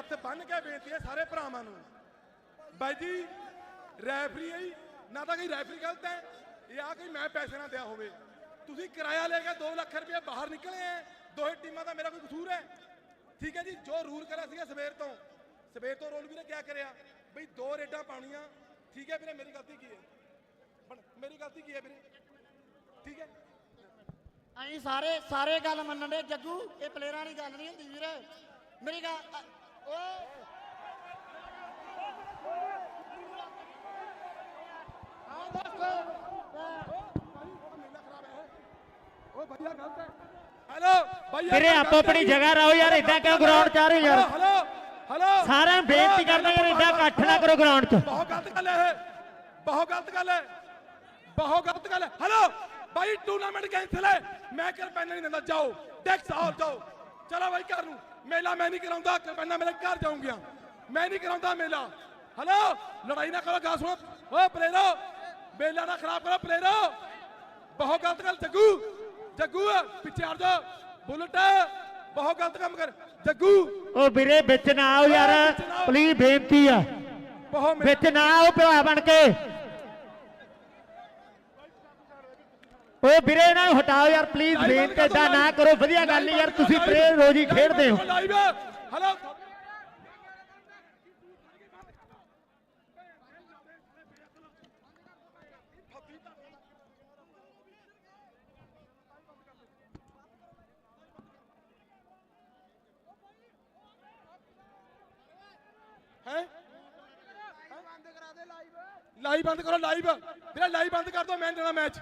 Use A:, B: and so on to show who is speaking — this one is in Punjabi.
A: ਹੱਥ ਬੰਨ ਕੇ ਬੇਨਤੀ ਹੈ ਸਾਰੇ ਭਰਾਵਾਂ ਨੂੰ। ਬਾਈ ਜੀ, ਰੈਫਰੀ ਹੈ ਨਾ ਤਾਂ ਕੋਈ ਰੈਫਰੀ ਗਲਤ ਹੈ, ਇਹ ਆ ਕੋਈ ਮੈਂ ਪੈਸੇ ਨਾ ਦਿਆ ਹੋਵੇ। ਤੁਸੀਂ ਕਿਰਾਇਆ ਲੈ ਕੇ 2 ਲੱਖ ਰੁਪਏ ਬਾਹਰ ਨਿਕਲੇ ਐ, ਦੋਹੇ ਟੀਮਾਂ ਦਾ ਮੇਰਾ ਕੋਈ ਕਸੂਰ ਹੈ ਠੀਕ ਹੈ ਜੀ, ਜੋ ਰੂਲ ਕਰਿਆ ਸੀਗਾ ਸਵੇਰ ਤੋਂ। ਸਵੇਰ ਤੋਂ ਰੋਲ ਵੀਰੇ ਕਿਆ ਕਰਿਆ? ਬਈ ਦੋ ਰੇਡਾਂ ਪਾਉਣੀਆਂ। ਠੀਕ ਹੈ ਵੀਰੇ, ਮੇਰੀ ਗਲਤੀ ਕੀ ਹੈ? ਮੇਰੀ ਗਲਤੀ ਕੀ ਹੈ ਵੀਰੇ? ਠੀਕ ਹੈ?
B: ਅਸੀਂ ਸਾਰੇ ਸਾਰੇ ਗੱਲ ਮੰਨਣ। ਦੇ ਜੱਗੂ, ਇਹ ਪਲੇਅਰਾਂ ਦੀ ਗੱਲ ਨਹੀਂ ਹੁੰਦੀ ਵੀਰੇ। ਮੇਰੀ ਗੱਲ
C: ਵੀਰੇ ਆਪੋ ਆਪਣੀ ਜਗ੍ਹਾ ਰਹੋ ਯਾਰ ਇਦਾਂ ਕਿਉਂ ਗਰਾਊਂਡ ਚ ਆ ਰਹੇ ਯਾਰ?
A: ਹੈਲੋ ਹੈਲੋ
C: ਸਾਰਿਆਂ ਬੇਨਤੀ ਕਰਦਾ ਯਾਰ ਇਦਾਂ ਇਕੱਠ ਨਾ ਕਰੋ ਗਰਾਊਂਡ 'ਚ।
A: ਬਹੁਤ ਗਲਤ ਗੱਲ ਹੈ ਇਹ। ਬਹੁਤ ਗਲਤ ਗੱਲ ਹੈ। ਬਹੁਤ ਗਲਤ ਗੱਲ ਹੈ। ਹੈਲੋ ਭਾਈ ਟੂਰਨਾਮੈਂਟ ਕੈਂਸਲ ਹੈ। ਮੈਂ ਕਰ ਪੈਨ ਨਹੀਂ ਦਿੰਦਾ ਜਾਓ। ਟੈਕਸ ਆਓ ਜਾਓ। ਚਲੋ ਭਾਈ ਘਰ ਨੂੰ। ਮੇਲਾ ਮੈਂ ਨਹੀਂ ਕਰਾਉਂਦਾ ਕਰਪੈਨਾ ਮੇਰੇ ਘਰ ਜਾਉਂਗੀਆਂ ਮੈਂ ਨਹੀਂ ਕਰਾਉਂਦਾ ਮੇਲਾ। ਹੈਲੋ ਲੜਾਈ ਨਾ ਕਰੋ ਗਾ ਸੁਣੋ। ਓ ਪਲੇਰੋ ਮੇਲਾ ਨਾ ਖਰਾਬ ਕਰੋ ਪਲੇਰੋ। ਬਹੁਤ ਗਲਤ ਗੱਲ ਜੱਗੂ। ਜੱਗੂ ਪਿੱਛੇ ਹਟ ਜਾ। ਬੁਲਟ ਬਹੁਤ ਗਲਤ ਕੰਮ ਕਰ। ਜੱਗੂ।
C: ਉਹ ਵੀਰੇ ਵਿੱਚ ਨਾ ਆਓ ਯਾਰ। ਪਲੀਜ਼ ਬੇਨਤੀ ਆ।
A: ਬਹੁਤ
C: ਵਿੱਚ ਨਾ ਆਓ ਭਰਾ ਬਣ ਕੇ। ਓਏ ਵੀਰੇ ਇਹਨਾਂ ਨੂੰ ਹਟਾਓ ਯਾਰ ਪਲੀਜ਼ ਬੇਨਤੀ ਇਦਾਂ ਨਾ ਕਰੋ ਵਧੀਆ ਗੱਲ ਨਹੀਂ ਯਾਰ ਤੁਸੀਂ ਪਲੇਅਰ ਰੋਜ਼ ਹੀ ਖੇਡਦੇ ਹੋ।
A: ਲਾਈਵ ਹਲੋ ਹੈ? ਲਾਈਵ ਬੰਦ ਕਰੋ ਲਾਈਵ ਵੀਰੇ ਲਾਈਵ ਬੰਦ ਕਰ ਦੋ ਮੈਂ ਦੇਣਾ ਮੈਚ